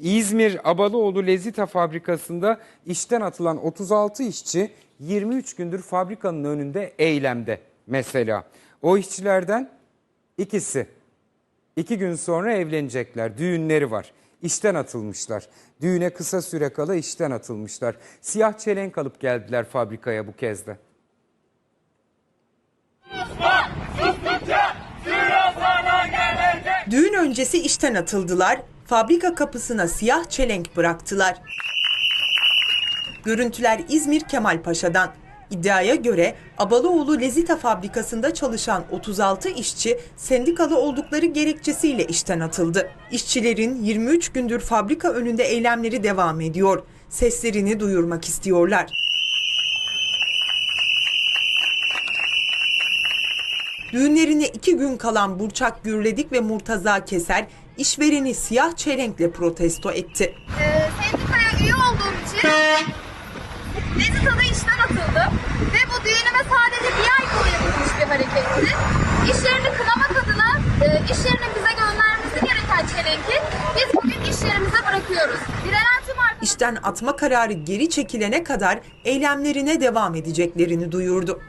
İzmir Abalıoğlu Lezita fabrikasında işten atılan 36 işçi 23 gündür fabrikanın önünde eylemde mesela. O işçilerden ikisi iki gün sonra evlenecekler. Düğünleri var. İşten atılmışlar. Düğüne kısa süre kala işten atılmışlar. Siyah çelenk alıp geldiler fabrikaya bu kez de. Düğün öncesi işten atıldılar, fabrika kapısına siyah çelenk bıraktılar. Görüntüler İzmir Kemalpaşa'dan. İddiaya göre Abalıoğlu Lezita fabrikasında çalışan 36 işçi sendikalı oldukları gerekçesiyle işten atıldı. İşçilerin 23 gündür fabrika önünde eylemleri devam ediyor. Seslerini duyurmak istiyorlar. Düğünlerine iki gün kalan Burçak Gürledik ve Murtaza Keser işvereni siyah çelenkle protesto etti. Ee, sendikaya üye olduğum için Lezita'da işten atıldım. Ve bu düğünüme sadece bir ay kala yapılmış bir hareketti. İş yerini kınamak adına e, iş yerinin bize göndermesi gereken çelenki biz bugün iş yerimize bırakıyoruz. Direnen tüm İşten atma kararı geri çekilene kadar eylemlerine devam edeceklerini duyurdu.